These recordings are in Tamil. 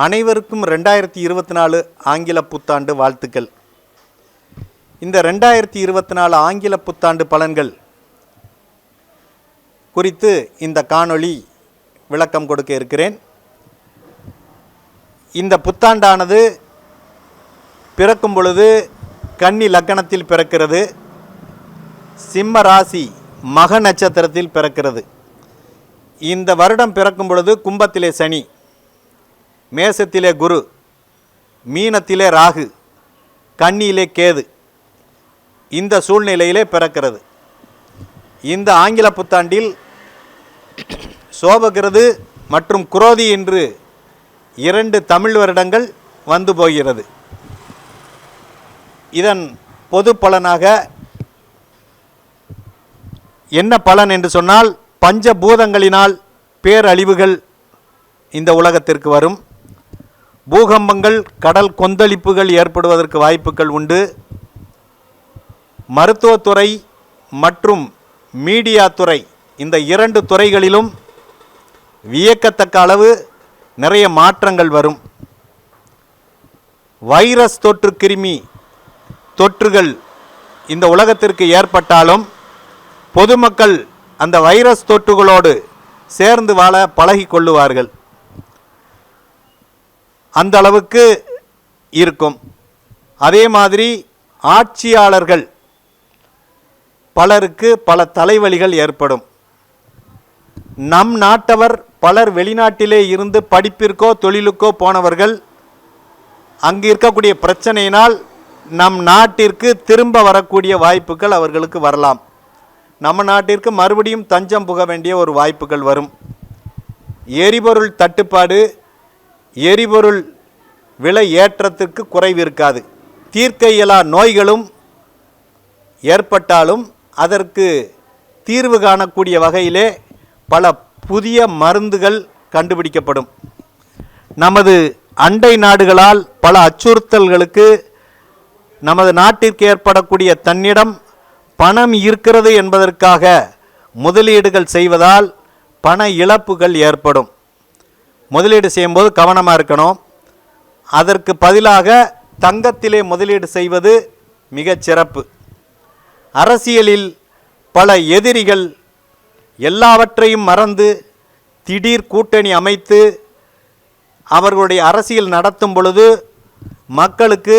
அனைவருக்கும் ரெண்டாயிரத்தி இருபத்தி நாலு ஆங்கில புத்தாண்டு வாழ்த்துக்கள். இந்த ரெண்டாயிரத்தி இருபத்தி நாலு ஆங்கில புத்தாண்டு பலன்கள் குறித்து இந்த காணொளி விளக்கம் கொடுக்க இருக்கிறேன். இந்த புத்தாண்டானது பிறக்கும் பொழுது கன்னி லக்கணத்தில் பிறக்கிறது. சிம்ம ராசி மக நட்சத்திரத்தில் பிறக்கிறது. இந்த வருடம் பிறக்கும் பொழுது கும்பத்திலே சனி. மேசத்திலே குரு மீனத்திலே ராகு கன்னியிலே கேது. இந்த சூழ்நிலையிலே பிறக்கிறது. இந்த ஆங்கில புத்தாண்டில் சோபகிருது மற்றும் குரோதி என்று இரண்டு தமிழ் வருடங்கள் வந்து போகிறது. இதன் பொது பலனாக என்ன பலன் என்று சொன்னால் பஞ்சபூதங்களினால் பேரழிவுகள் இந்த உலகத்திற்கு வரும். பூகம்பங்கள் கடல் கொந்தளிப்புகள் ஏற்படுவதற்கு வாய்ப்புகள் உண்டு. மருத்துவத்துறை மற்றும் மீடியா துறை இந்த இரண்டு துறைகளிலும் வியக்கத்தக்க அளவு நிறைய மாற்றங்கள் வரும். வைரஸ் தொற்று கிருமி தொற்றுகள் இந்த உலகத்திற்கு ஏற்பட்டாலும் பொதுமக்கள் அந்த வைரஸ் தொற்றுகளோடு சேர்ந்து வாழ பழகி கொள்ளுவார்கள். அந்த அளவுக்கு இருக்கும். அதே மாதிரி ஆட்சியாளர்கள் பலருக்கு பல தலைவலிகள் ஏற்படும். நம் நாட்டவர் பலர் வெளிநாட்டிலே இருந்து படிப்பிற்கோ தொழிலுக்கோ போனவர்கள் அங்கு இருக்கக்கூடிய பிரச்சனையினால் நம் நாட்டிற்கு திரும்ப வரக்கூடிய வாய்ப்புகள் அவர்களுக்கு வரலாம். நம்ம நாட்டிற்கு மறுபடியும் தஞ்சம் புக வேண்டிய ஒரு வாய்ப்புகள் வரும். எரிபொருள் தட்டுப்பாடு எரிபொருள் விலை ஏற்றத்திற்கு குறைவு இருக்காது. தீர்க்க இயலா நோய்களும் ஏற்பட்டாலும் அதற்கு தீர்வு காணக்கூடிய வகையிலே பல புதிய மருந்துகள் கண்டுபிடிக்கப்படும். நமது அண்டை நாடுகளால் பல அச்சுறுத்தல்களுக்கு நமது நாட்டிற்கு ஏற்படக்கூடிய தன்னிடம் பணம் இருக்கிறது என்பதற்காக முதலீடுகள் செய்வதால் பண இழப்புகள் ஏற்படும். முதலீடு செய்யும்போது கவனமாக இருக்கணும். அதற்கு பதிலாக தங்கத்திலே முதலீடு செய்வது மிகச் சிறப்பு. அரசியலில் பல எதிரிகள் எல்லாவற்றையும் மறந்து திடீர் கூட்டணி அமைத்து அவர்களுடைய அரசியல் நடத்தும் பொழுது மக்களுக்கு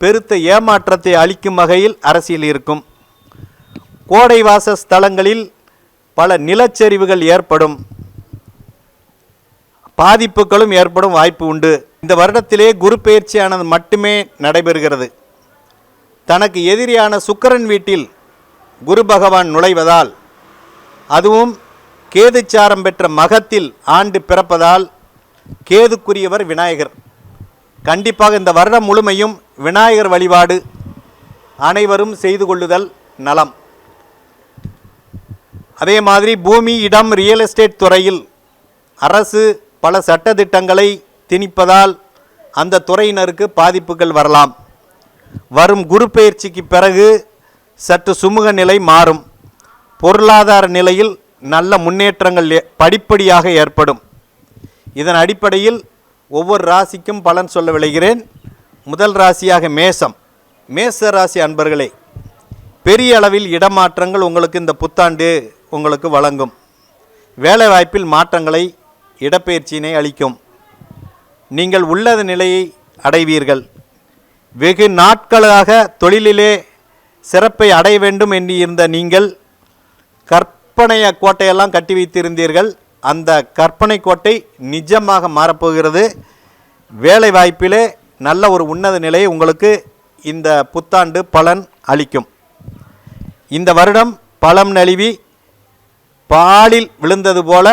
பெருத்த ஏமாற்றத்தை அளிக்கும் வகையில் அரசியல் இருக்கும். கோடைவாச ஸ்தலங்களில் பல நிலச்சரிவுகள் ஏற்படும். பாதிப்புகளும் ஏற்படும் வாய்ப்பு உண்டு. இந்த வருடத்திலே குரு பயிற்சியானது மட்டுமே நடைபெறுகிறது. தனக்கு எதிரியான சுக்கரன் வீட்டில் குரு பகவான் நுழைவதால் அதுவும் கேதுச்சாரம் பெற்ற மகத்தில் ஆண்டு பிறப்பதால் கேதுக்குரியவர் விநாயகர். கண்டிப்பாக இந்த வருடம் முழுமையும் விநாயகர் வழிபாடு அனைவரும் செய்து கொள்ளுதல் நலம். அதே மாதிரி பூமி இடம் ரியல் எஸ்டேட் துறையில் அரசு பல சட்டதிட்டங்களை திணிப்பதால் அந்த துறையினருக்கு பாதிப்புகள் வரலாம். வரும் குரு பயிற்சிக்கு பிறகு சற்று சுமூக நிலை மாறும். பொருளாதார நிலையில் நல்ல முன்னேற்றங்கள் படிப்படியாக ஏற்படும். இதன் அடிப்படையில் ஒவ்வொரு ராசிக்கும் பலன் சொல்ல விளைகிறேன். முதல் ராசியாக மேசம் மேச ராசி அன்பர்களே பெரிய அளவில் இடமாற்றங்கள் உங்களுக்கு இந்த புத்தாண்டு உங்களுக்கு வழங்கும். வேலைவாய்ப்பில் மாற்றங்களை இடப்பெயர்ச்சியினை அளிக்கும். நீங்கள் உள்ளது நிலையை அடைவீர்கள். வெகு நாட்களாக தொழிலிலே சிறப்பை அடைய வேண்டும் எண்ணியிருந்த நீங்கள் கற்பனைய கோட்டையெல்லாம் கட்டி வைத்திருந்தீர்கள். அந்த கற்பனை கோட்டை நிஜமாக மாறப்போகிறது. வேலை வாய்ப்பிலே நல்ல ஒரு உன்னத நிலையை உங்களுக்கு இந்த புத்தாண்டு பலன் அளிக்கும். இந்த வருடம் பழம் நழுவி பாலில் விழுந்தது போல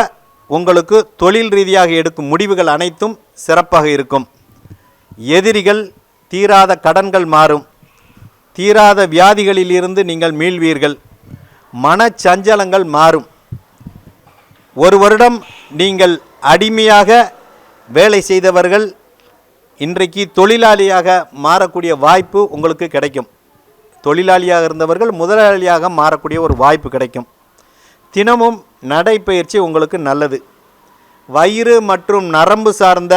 உங்களுக்கு தொழில் ரீதியாக எடுக்கும் முடிவுகள் அனைத்தும் சிறப்பாக இருக்கும். எதிரிகள் தீராத கடன்கள் மாறும். தீராத வியாதிகளில் இருந்து நீங்கள் மீள்வீர்கள். மனச்சஞ்சலங்கள் மாறும். ஒரு வருடம் நீங்கள் அடிமையாக வேலை செய்தவர்கள் இன்றைக்கு தொழிலாளியாக மாறக்கூடிய வாய்ப்பு உங்களுக்கு கிடைக்கும். தொழிலாளியாக இருந்தவர்கள் முதலாளியாக மாறக்கூடிய ஒரு வாய்ப்பு கிடைக்கும். தினமும் நடைப்பயிற்சி உங்களுக்கு நல்லது. வயிறு மற்றும் நரம்பு சார்ந்த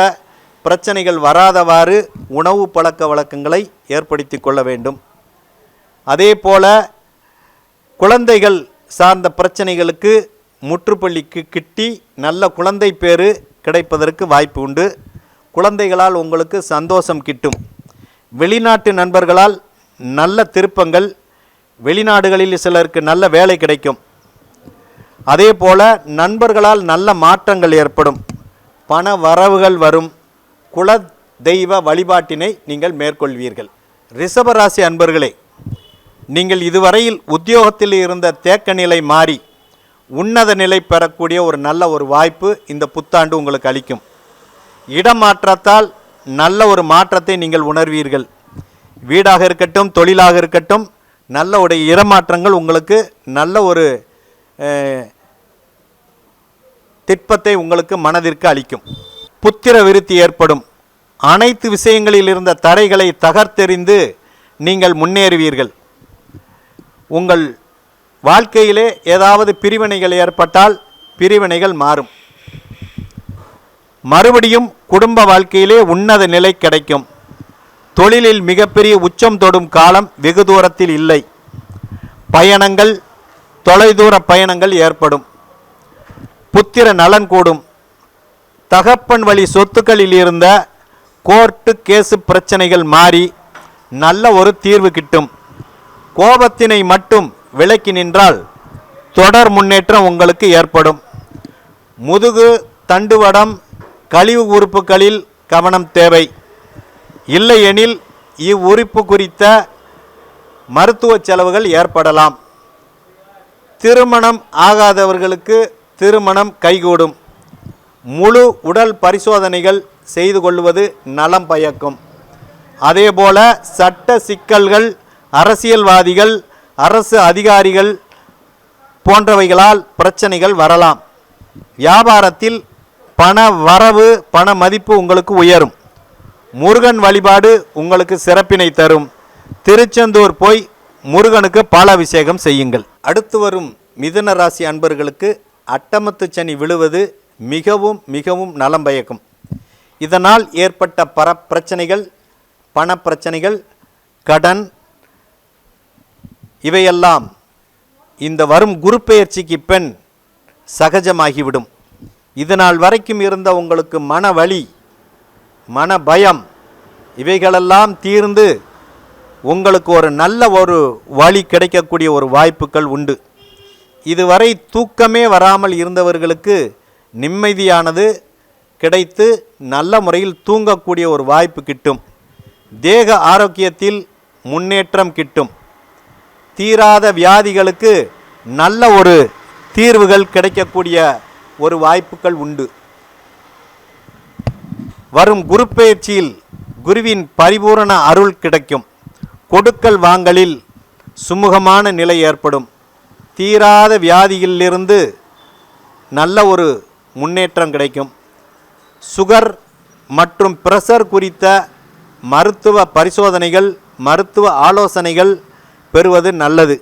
பிரச்சனைகள் வராதவாறு உணவு பழக்க வழக்கங்களை ஏற்படுத்தி கொள்ள வேண்டும். அதே போல குழந்தைகள் சார்ந்த பிரச்சனைகளுக்கு முற்றுப்பள்ளிக்கு கிட்டி நல்ல குழந்தை பேறு கிடைப்பதற்கு வாய்ப்பு உண்டு. குழந்தைகளால் உங்களுக்கு சந்தோஷம் கிட்டும். வெளிநாட்டு நண்பர்களால் நல்ல திருப்பங்கள் வெளிநாடுகளில் சிலருக்கு நல்ல வேலை கிடைக்கும். அதே போல் நண்பர்களால் நல்ல மாற்றங்கள் ஏற்படும். பண வரவுகள் வரும். குல தெய்வ வழிபாட்டினை நீங்கள் மேற்கொள்வீர்கள். ரிஷபராசி அன்பர்களே நீங்கள் இதுவரையில் உத்தியோகத்தில் இருந்த தேக்க நிலை மாறி உன்னத நிலை பெறக்கூடிய ஒரு நல்ல ஒரு வாய்ப்பு இந்த புத்தாண்டு உங்களுக்கு அளிக்கும். இடமாற்றத்தால் நல்ல ஒரு மாற்றத்தை நீங்கள் உணர்வீர்கள். வீடாக இருக்கட்டும் தொழிலாக இருக்கட்டும் நல்ல உடைய இடமாற்றங்கள் உங்களுக்கு நல்ல ஒரு திட்பத்தை உங்களுக்கு மனதிற்கு அளிக்கும். புத்திர விருத்தி ஏற்படும். அனைத்து விஷயங்களில் இருந்த தடைகளை தகர்த்தெறிந்து நீங்கள் முன்னேறுவீர்கள். உங்கள் வாழ்க்கையிலே ஏதாவது பிரிவினைகள் ஏற்பட்டால் பிரிவினைகள் மாறும். மறுபடியும் குடும்ப வாழ்க்கையிலே உன்னத நிலை கிடைக்கும். தொழிலில் மிகப்பெரிய உச்சம் தொடும் காலம் வெகு தூரத்தில் இல்லை. பயணங்கள் தொலைதூர பயணங்கள் ஏற்படும். புத்திர நலன் கூடும். தகப்பன் வழி சொத்துக்களில் இருந்த கோர்ட்டு கேசு பிரச்சனைகள் மாறி நல்ல ஒரு தீர்வு கிட்டும். கோபத்தினை மட்டும் விலக்கி நின்றால் தொடர் முன்னேற்றம் உங்களுக்கு ஏற்படும். முதுகு தண்டுவடம் கழிவு உறுப்புகளில் கவனம் தேவை. இல்லையெனில் இவ்வுறுப்பு குறித்த மருத்துவ செலவுகள் ஏற்படலாம். திருமணம் ஆகாதவர்களுக்கு திருமணம் கைகூடும். முழு உடல் பரிசோதனைகள் செய்து கொள்வது நலம் பயக்கும். அதேபோல சட்ட சிக்கல்கள் அரசியல்வாதிகள் அரசு அதிகாரிகள் போன்றவைகளால் பிரச்சனைகள் வரலாம். வியாபாரத்தில் பண வரவு பண மதிப்பு உங்களுக்கு உயரும். முருகன் வழிபாடு உங்களுக்கு சிறப்பினை தரும். திருச்செந்தூர் போய் முருகனுக்கு பாலாபிஷேகம் செய்யுங்கள். அடுத்து வரும் மிதுன ராசி அன்பர்களுக்கு அட்டமத்து சனி விழுவது மிகவும் மிகவும் நலம் பயக்கும். இதனால் ஏற்பட்ட பர பிரச்சனைகள் பணப்பிரச்சனைகள் கடன் இவையெல்லாம் இந்த வரும் குரு பெயர்ச்சிக்கு பெண் சகஜமாகிவிடும். இதனால் வரைக்கும் இருந்த உங்களுக்கு மன வலி மன பயம் இவைகளெல்லாம் தீர்ந்து உங்களுக்கு ஒரு நல்ல ஒரு வழி கிடைக்கக்கூடிய ஒரு வாய்ப்புகள் உண்டு. இதுவரை தூக்கமே வராமல் இருந்தவர்களுக்கு நிம்மதியானது கிடைத்து நல்ல முறையில் தூங்கக்கூடிய ஒரு வாய்ப்பு கிட்டும். தேக ஆரோக்கியத்தில் முன்னேற்றம் கிட்டும். தீராத வியாதிகளுக்கு நல்ல ஒரு தீர்வுகள் கிடைக்கக்கூடிய ஒரு வாய்ப்புகள் உண்டு. வரும் குருப்பெயர்ச்சியில் குருவின் பரிபூரண அருள் கிடைக்கும். கொடுக்கல் வாங்கலில் சுமூகமான நிலை ஏற்படும். தீராத வியாதியிலிருந்து நல்ல ஒரு முன்னேற்றம் கிடைக்கும். சுகர் மற்றும் பிரஷர் குறித்த மருத்துவ பரிசோதனைகள் மருத்துவ ஆலோசனைகள் பெறுவது நல்லது.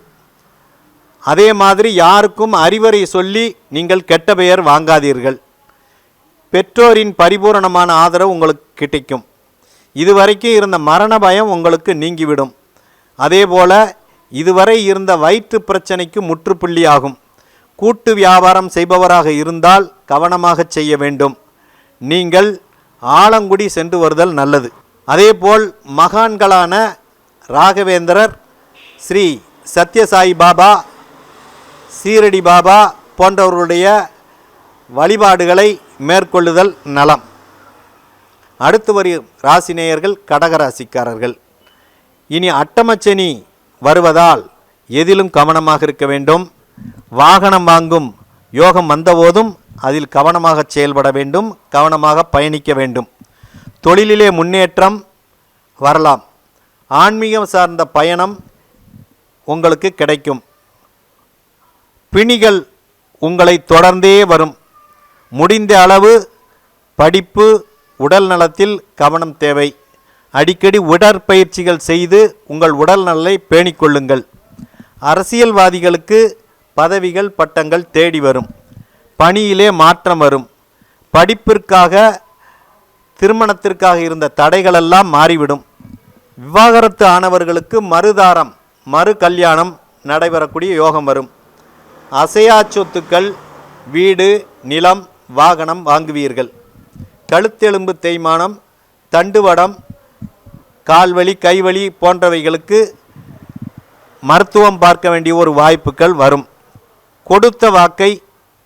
அதே மாதிரி யாருக்கும் அறிவுரை சொல்லி நீங்கள் கெட்ட பெயர் வாங்காதீர்கள். பெற்றோரின் பரிபூரணமான ஆதரவு உங்களுக்கு கிடைக்கும். இதுவரைக்கும் இருந்த மரண பயம் உங்களுக்கு நீங்கிவிடும். அதேபோல இதுவரை இருந்த வயிற்று பிரச்சனைக்கு முற்றுப்புள்ளியாகும். கூட்டு வியாபாரம் செய்பவராக இருந்தால் கவனமாக செய்ய வேண்டும். நீங்கள் ஆலங்குடி சென்று வருதல் நல்லது. அதேபோல் மகான்களான ராகவேந்திரர் ஸ்ரீ சத்யசாயி பாபா சீரடி பாபா போன்றவர்களுடைய வழிபாடுகளை மேற்கொள்ளுதல் நலம். அடுத்து வரும் ராசிநேயர்கள் கடகராசிக்காரர்கள். இனி அட்டமச்சனி வருவதால் எதிலும் கவனமாக இருக்க வேண்டும். வாகனம் வாங்கும் யோகம் வந்தபோதும் அதில் கவனமாக செயல்பட வேண்டும் கவனமாக பயணிக்க வேண்டும். தொழிலிலே முன்னேற்றம் வரலாம். ஆன்மீகம் சார்ந்த பயணம் உங்களுக்கு கிடைக்கும். பிணிகள் உங்களை தொடர்ந்தே வரும். முடிந்த அளவு படிப்பு உடல் நலத்தில் கவனம் தேவை. அடிக்கடி உடற்பயிற்சிகள் செய்து உங்கள் உடல் நலனை பேணிக்கொள்ளுங்கள் அரசியல்வாதிகளுக்கு பதவிகள் பட்டங்கள் தேடி வரும். பணியிலே மாற்றம் வரும். படிப்பிற்காக திருமணத்திற்காக இருந்த தடைகளெல்லாம் மாறிவிடும். விவாகரத்து ஆனவர்களுக்கு மறுதாரம் மறு கல்யாணம் நடைபெறக்கூடிய யோகம் வரும். அசையா சொத்துக்கள் வீடு நிலம் வாகனம் வாங்குவீர்கள். கழுத்தெலும்பு தேய்மானம் தண்டுவடம் கால்வலி கைவலி போன்றவைகளுக்கு மருத்துவம் பார்க்க வேண்டிய ஒரு வாய்ப்புகள் வரும். கொடுத்த வாக்கை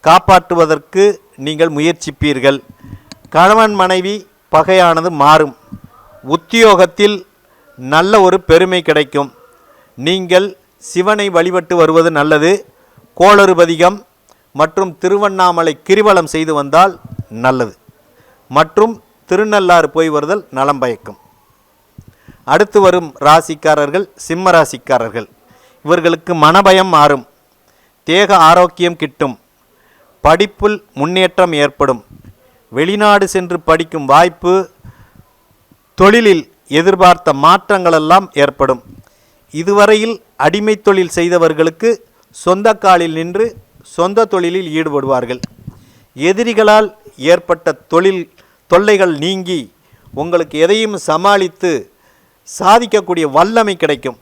காப்பாற்றுவதற்கு நீங்கள் முயற்சிப்பீர்கள். கணவன் மனைவி பகையானது மாறும். உத்தியோகத்தில் நல்ல ஒரு பெருமை கிடைக்கும். நீங்கள் சிவனை வழிபட்டு வருவது நல்லது. கோளறுபதிகம் மற்றும் திருவண்ணாமலை கிரிவலம் செய்து வந்தால் நல்லது. மற்றும் திருநள்ளாறு போய் வருதல் நலம் பயக்கும். அடுத்து வரும் ராசிக்காரர்கள் சிம்ம ராசிக்காரர்கள். இவர்களுக்கு மனபயம் மாறும். தேக ஆரோக்கியம் கிட்டும். படிப்பில் முன்னேற்றம் ஏற்படும். வெளிநாடு சென்று படிக்கும் வாய்ப்பு தொழிலில் எதிர்பார்த்த மாற்றங்களெல்லாம் ஏற்படும். இதுவரையில் அடிமை தொழில் செய்தவர்களுக்கு சொந்த காலில் நின்று சொந்த தொழிலில் ஈடுபடுவார்கள். எதிரிகளால் ஏற்பட்ட தொழில் தொல்லைகள் நீங்கி உங்களுக்கு எதையும் சமாளித்து சாதிக்கக்கூடிய வல்லமை கிடைக்கும்.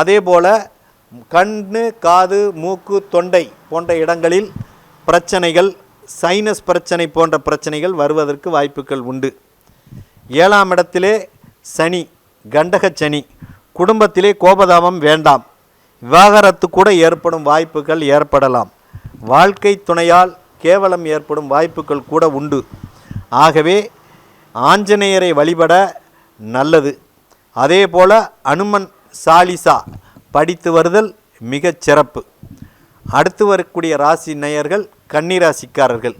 அதே போல் கண்ணு காது மூக்கு தொண்டை போன்ற இடங்களில் பிரச்சனைகள் சைனஸ் பிரச்சனை போன்ற பிரச்சனைகள் வருவதற்கு வாய்ப்புகள் உண்டு. ஏழாம் இடத்திலே சனி கண்டக சனி குடும்பத்திலே கோபதாபம் வேண்டாம். விவாகரத்து கூட ஏற்படும் வாய்ப்புகள் ஏற்படலாம். வாழ்க்கை துணையால் கேவலம் ஏற்படும் வாய்ப்புகள் கூட உண்டு. ஆகவே ஆஞ்சநேயரை வழிபட நல்லது. அதே போல அனுமன் சாலிசா படித்து வருதல் மிகச் சிறப்பு. அடுத்து வரக்கூடிய ராசி நேயர்கள் கன்னிராசிக்காரர்கள்.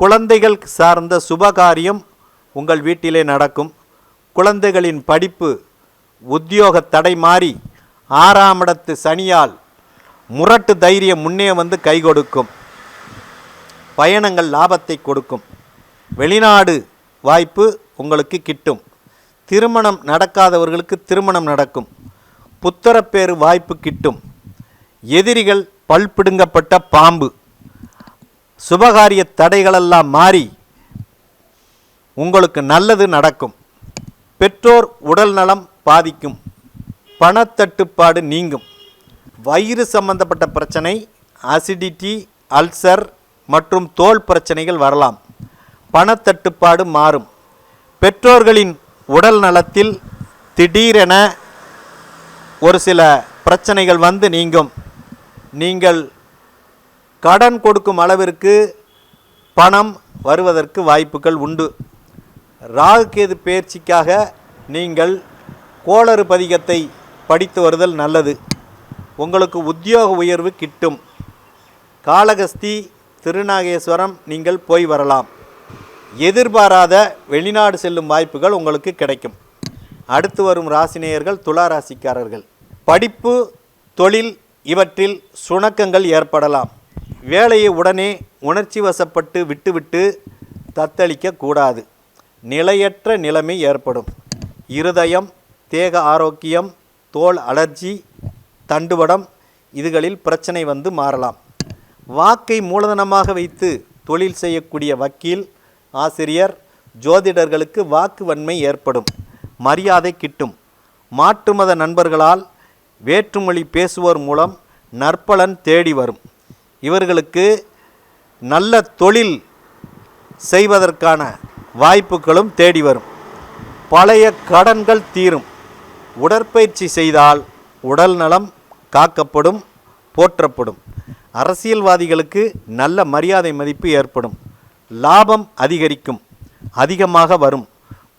குழந்தைகள் சார்ந்த சுபகாரியம் உங்கள் வீட்டிலே நடக்கும். குழந்தைகளின் படிப்பு உத்தியோக தடை மாறி ஆறாம் இடத்து சனியால் முரட்டு தைரியம் முன்னே வந்து கை கொடுக்கும். பயணங்கள் லாபத்தை கொடுக்கும். வெளிநாடு வாய்ப்பு உங்களுக்கு கிட்டும். திருமணம் நடக்காதவர்களுக்கு திருமணம் நடக்கும். புத்தரப்பேறு வாய்ப்பு கிட்டும். எதிரிகள் பல்பிடுங்கப்பட்ட பாம்பு. சுபகாரிய தடைகளெல்லாம் மாறி உங்களுக்கு நல்லது நடக்கும். பெற்றோர் உடல் நலம் பாதிக்கும். பணத்தட்டுப்பாடு நீங்கும். வயிறு சம்பந்தப்பட்ட பிரச்சனை அசிடிட்டி அல்சர் மற்றும் தோல் பிரச்சனைகள் வரலாம். பணத்தட்டுப்பாடு மாறும். பெற்றோர்களின் உடல் நலத்தில் திடீரென ஒரு சில பிரச்சனைகள் வந்து நீங்கும். நீங்கள் கடன் கொடுக்கும் அளவிற்கு பணம் வருவதற்கு வாய்ப்புகள் உண்டு. ராகுகேது பயிற்சிக்காக நீங்கள் கோளறு பதிகத்தை படித்து வருதல் நல்லது. உங்களுக்கு உத்தியோக உயர்வு கிட்டும். காளகஸ்தி திருநாகேஸ்வரம் நீங்கள் போய் வரலாம். எதிர்பாராத வெளிநாடு செல்லும் வாய்ப்புகள் உங்களுக்கு கிடைக்கும். அடுத்து வரும் ராசினேயர்கள் துலா ராசிக்காரர்கள். படிப்பு தொழில் இவற்றில் சுணக்கங்கள் ஏற்படலாம். வேலையை உடனே உணர்ச்சி வசப்பட்டு விட்டுவிட்டு தத்தளிக்க கூடாது. நிலையற்ற நிலைமை ஏற்படும். இருதயம் தேக ஆரோக்கியம் தோல் அலர்ஜி தண்டுவடம் இதுகளில் பிரச்சனை வந்து மாறலாம். வாக்கை மூலதனமாக வைத்து தொழில் செய்யக்கூடிய வக்கீல் ஆசிரியர் ஜோதிடர்களுக்கு வாக்கு வன்மை ஏற்படும் மரியாதை கிட்டும். மாற்று மத நண்பர்களால் வேற்றுமொழி பேசுவோர் மூலம் நற்பலன் தேடி வரும். இவர்களுக்கு நல்ல தொழில் செய்வதற்கான வாய்ப்புகளும் தேடி வரும். பழைய கடன்கள் தீரும். உடற்பயிற்சி செய்தால் உடல் நலம் காக்கப்படும் போற்றப்படும். அரசியல்வாதிகளுக்கு நல்ல மரியாதை மதிப்பு ஏற்படும். லாபம் அதிகரிக்கும் அதிகமாக வரும்.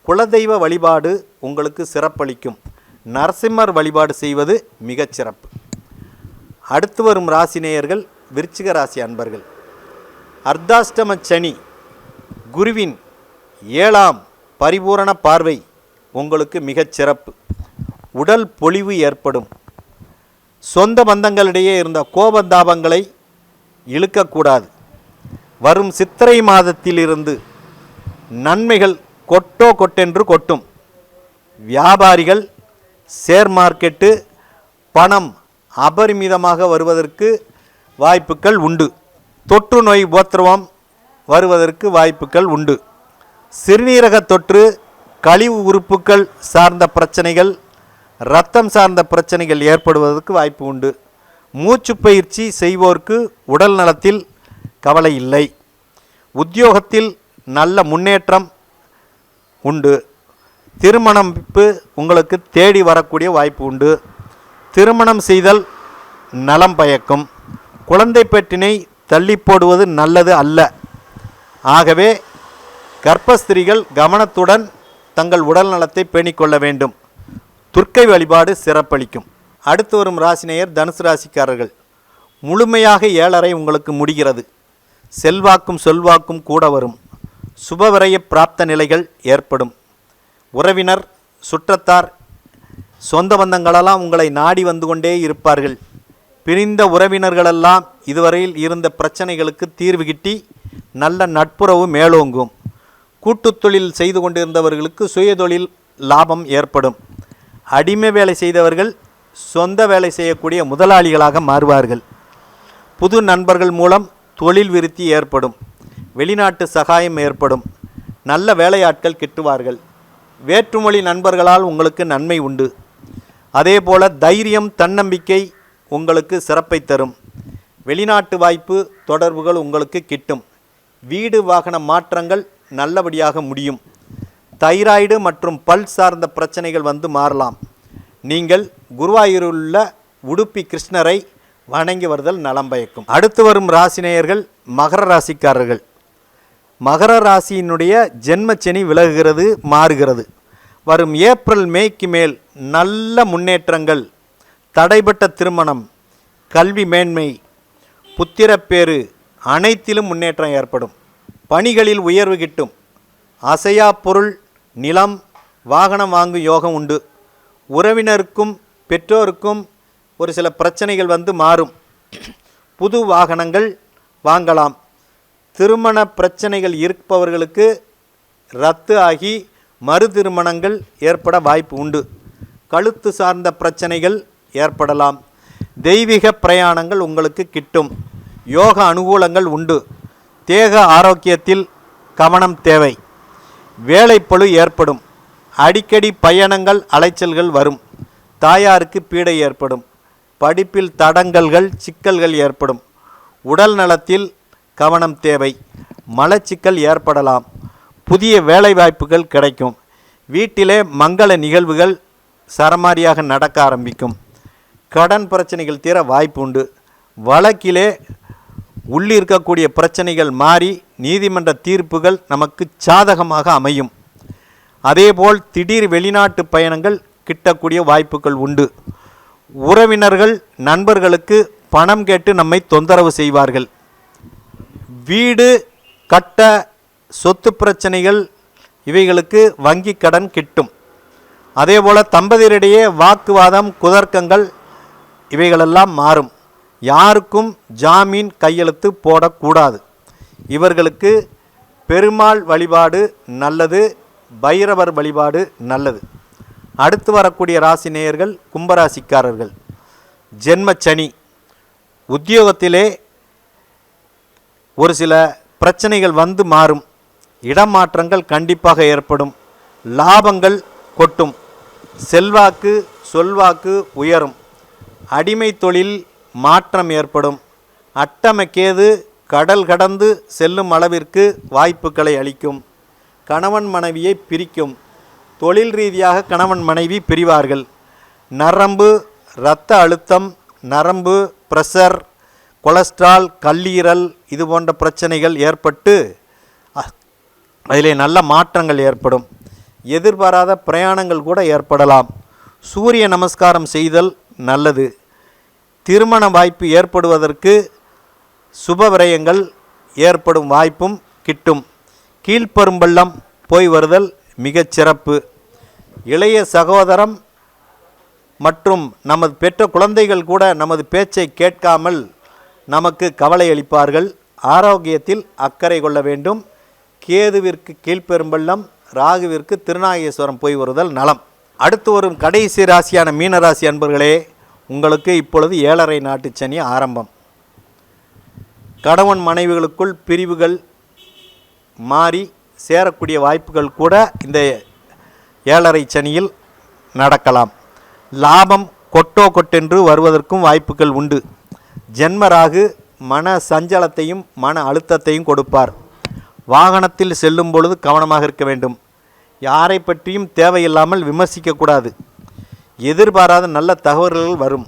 குலதெய்வ வழிபாடு உங்களுக்கு சிறப்பளிக்கும். நரசிம்மர் வழிபாடு செய்வது மிகச் சிறப்பு. அடுத்து வரும் ராசினேயர்கள் விருச்சிக ராசி அன்பர்கள். அர்த்தாஷ்டம சனி குருவின் ஏழாம் பரிபூரண பார்வை உங்களுக்கு மிகச் சிறப்பு. உடல் பொலிவு ஏற்படும். சொந்த பந்தங்களிடையே இருந்த கோபந்தாபங்களை இழுக்கக்கூடாது. வரும் சித்திரை மாதத்திலிருந்து நன்மைகள் கொட்டோ கொட்டென்று கொட்டும். வியாபாரிகள் ஷேர் மார்க்கெட்டு பணம் அபரிமிதமாக வருவதற்கு வாய்ப்புகள் உண்டு. தொற்று நோய் உபத்திரவம் வருவதற்கு வாய்ப்புகள் உண்டு. சிறுநீரக தொற்று கழிவு உறுப்புகள் சார்ந்த பிரச்சனைகள் இரத்தம் சார்ந்த பிரச்சனைகள் ஏற்படுவதற்கு வாய்ப்பு உண்டு. மூச்சு பயிற்சி செய்வோருக்கு உடல் நலத்தில் கவலை இல்லை. உத்தியோகத்தில் நல்ல முன்னேற்றம் உண்டு. திருமணம்ப்பு உங்களுக்கு தேடி வரக்கூடிய வாய்ப்பு உண்டு. திருமணம் செய்தல் நலம் பயக்கும். குழந்தை பெற்றினை தள்ளி போடுவது நல்லது அல்ல. ஆகவே கர்ப்பஸ்திரிகள் கவனத்துடன் தங்கள் உடல் நலத்தை பேணிக்கொள்ள வேண்டும். துர்க்கை வழிபாடு சிறப்பளிக்கும். அடுத்து வரும் ராசினேயர் தனுசு ராசிக்காரர்கள். முழுமையாக ஏழரை உங்களுக்கு முடிகிறது. செல்வாக்கும் சொல்வாக்கும் கூட வரும். சுபவிரய பிராப்த நிலைகள் ஏற்படும். உறவினர் சுற்றத்தார் சொந்த பந்தங்களெல்லாம் உங்களை நாடி வந்து கொண்டே இருப்பார்கள். பிரிந்த உறவினர்களெல்லாம் இதுவரையில் இருந்த பிரச்சனைகளுக்கு தீர்வு கிட்டி நல்ல நட்புறவு மேலோங்கும். கூட்டுத் தொழில் செய்து கொண்டிருந்தவர்களுக்கு சுயதொழில் லாபம் ஏற்படும். அடிமை வேலை செய்தவர்கள் சொந்த வேலை செய்யக்கூடிய முதலாளிகளாக மாறுவார்கள். புது நண்பர்கள் மூலம் தொழில் விருத்தி ஏற்படும் வெளிநாட்டு சகாயம் ஏற்படும் நல்ல வேலையாட்கள் கிட்டுவார்கள். வேற்றுமொழி நண்பர்களால் உங்களுக்கு நன்மை உண்டு. அதேபோல தைரியம் தன்னம்பிக்கை உங்களுக்கு சிறப்பை தரும். வெளிநாட்டு வாய்ப்பு தொடர்புகள் உங்களுக்கு கிட்டும். வீடு வாகன மாற்றங்கள் நல்லபடியாக முடியும். தைராய்டு மற்றும் பல் சார்ந்த பிரச்சனைகள் வந்து மாறலாம். நீங்கள் குருவாயூருள்ள உடுப்பி கிருஷ்ணரை வணங்கி வருதல் நலம் பயக்கும். அடுத்து வரும் ராசினேயர்கள் மகர ராசிக்காரர்கள். மகர ராசியினுடைய ஜென்மச்சனி விலகுகிறது மாறுகிறது. வரும் ஏப்ரல் மேய்க்கு மேல் நல்ல முன்னேற்றங்கள் தடைபட்ட திருமணம் கல்வி மேன்மை புத்திரப்பேறு அனைத்திலும் முன்னேற்றம் ஏற்படும். பணிகளில் உயர்வு கிட்டும். அசையா பொருள் நிலம் வாகனம் வாங்கும் யோகம் உண்டு. உறவினருக்கும் பெற்றோருக்கும் ஒரு சில பிரச்சனைகள் வந்து மாறும். புது வாகனங்கள் வாங்கலாம். திருமண பிரச்சனைகள் இருப்பவர்களுக்கு ரத்து ஆகி மறு திருமணங்கள் ஏற்பட வாய்ப்பு உண்டு. கழுத்து சார்ந்த பிரச்சனைகள் ஏற்படலாம். தெய்வீக பிரயாணங்கள் உங்களுக்கு கிட்டும். யோக அனுகூலங்கள் உண்டு. தேக ஆரோக்கியத்தில் கவனம் தேவை. வேலைப்பழு ஏற்படும். அடிக்கடி பயணங்கள் அலைச்சல்கள் வரும். தாயாருக்கு பீடை ஏற்படும். படிப்பில் தடங்கல்கள் சிக்கல்கள் ஏற்படும். உடல் நலத்தில் கவனம் தேவை. மலச்சிக்கல் ஏற்படலாம். புதிய வேலைவாய்ப்புகள் கிடைக்கும். வீட்டிலே மங்கள நிகழ்வுகள் சரமாரியாக நடக்க ஆரம்பிக்கும். கடன் பிரச்சனைகள் தீர வாய்ப்பு உண்டு. வழக்கிலே உள்ளிருக்கக்கூடிய இருக்கக்கூடிய பிரச்சனைகள் மாறி நீதிமன்ற தீர்ப்புகள் நமக்கு சாதகமாக அமையும். அதேபோல் திடீர் வெளிநாட்டு பயணங்கள் கிட்டக்கூடிய வாய்ப்புகள் உண்டு. உறவினர்கள் நண்பர்களுக்கு பணம் கேட்டு நம்மை தொந்தரவு செய்வார்கள். வீடு கட்ட சொத்து பிரச்சனைகள் இவைகளுக்கு வங்கி கடன் கிட்டும். அதேபோல் தம்பதியரிடையே வாக்குவாதம் குதர்க்கங்கள் இவைகளெல்லாம் மாறும். யாருக்கும் ஜாமீன் கையெழுத்து போடக்கூடாது. இவர்களுக்கு பெருமாள் வழிபாடு நல்லது பைரவர் வழிபாடு நல்லது. அடுத்து வரக்கூடிய ராசி நேயர்கள் கும்பராசிக்காரர்கள். ஜென்மச்சனி. உத்தியோகத்திலே ஒரு சில பிரச்சனைகள் வந்து மாறும். இடமாற்றங்கள் கண்டிப்பாக ஏற்படும். லாபங்கள் கொட்டும். செல்வாக்கு சொல்வாக்கு உயரும். அடிமை தொழில் மாற்றம் ஏற்படும். அட்டமைக்கேது கடல் கடந்து செல்லும் அளவிற்கு வாய்ப்புகளை அளிக்கும். கணவன் மனைவியை பிரிக்கும். தொழில் ரீதியாக கணவன் மனைவி பிரிவார்கள். நரம்பு இரத்த அழுத்தம் நரம்பு பிரஷர் கொலஸ்ட்ரால் கல்லீரல் இது போன்ற பிரச்சனைகள் ஏற்பட்டு அ- அதிலே நல்ல மாற்றங்கள் ஏற்படும். எதிர்பாராத பிரயாணங்கள் கூட ஏற்படலாம். சூரிய நமஸ்காரம் செய்தல் நல்லது. திருமண வாய்ப்பு ஏற்படுவதற்கு சுப விரயங்கள் ஏற்படும் வாய்ப்பும் கிட்டும். கீழ்ப்பெரும்பள்ளம் போய் வருதல் மிகச் சிறப்பு. இளைய சகோதரம் மற்றும் நமது பெற்ற குழந்தைகள் கூட நமது பேச்சை கேட்காமல் நமக்கு கவலை அளிப்பார்கள். ஆரோக்கியத்தில் அக்கறை கொள்ள வேண்டும். கேதுவிற்கு கீழ்ப்பெரும்பள்ளம் ராகுவிற்கு திருநாகேஸ்வரம் போய் வருதல் நலம். அடுத்து வரும் கடைசி ராசியான மீனராசி அன்பர்களே உங்களுக்கு இப்பொழுது ஏழரை நாட்டு சனி ஆரம்பம். கணவன் மனைவிகளுக்குள் பிரிவுகள் மாறி சேரக்கூடிய வாய்ப்புகள் கூட இந்த ஏழரை சனியில் நடக்கலாம். லாபம் கொட்டோ கொட்டென்று வருவதற்கும் வாய்ப்புகள் உண்டு. ஜென்மராகு மன சஞ்சலத்தையும் மன அழுத்தத்தையும் கொடுப்பார். வாகனத்தில் செல்லும் பொழுது கவனமாக இருக்க வேண்டும். யாரை பற்றியும் தேவையில்லாமல் விமர்சிக்கக்கூடாது எதிர்பாராத நல்ல தகவல்கள் வரும்.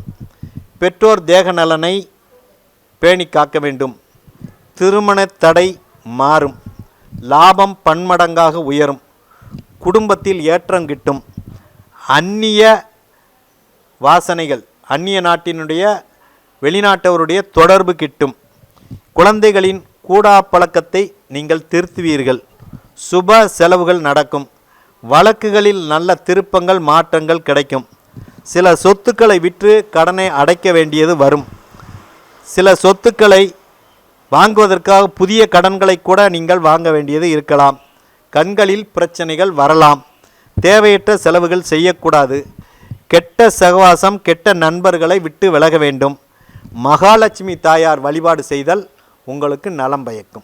பெற்றோர் தேக நலனை பேணி காக்க வேண்டும். திருமண தடை மாறும். லாபம் பன்மடங்காக உயரும். குடும்பத்தில் ஏற்றம் கிட்டும். அந்நிய வாசனைகள் அந்நிய நாட்டினுடைய வெளிநாட்டவருடைய தொடர்பு கிட்டும். குழந்தைகளின் கூடா பழக்கத்தை நீங்கள் திருத்துவீர்கள். சுப செலவுகள் நடக்கும். வழக்குகளில் நல்ல திருப்பங்கள் மாற்றங்கள் கிடைக்கும். சில சொத்துக்களை விற்று கடனை அடைக்க வேண்டியது வரும். சில சொத்துக்களை வாங்குவதற்காக புதிய கடன்களை கூட நீங்கள் வாங்க வேண்டியது இருக்கலாம். கண்களில் பிரச்சனைகள் வரலாம். தேவையற்ற செலவுகள் செய்யக்கூடாது. கெட்ட சகவாசம் கெட்ட நண்பர்களை விட்டு விலக வேண்டும். மகாலட்சுமி தாயார் வழிபாடு செய்தல் உங்களுக்கு நலம் பயக்கும்.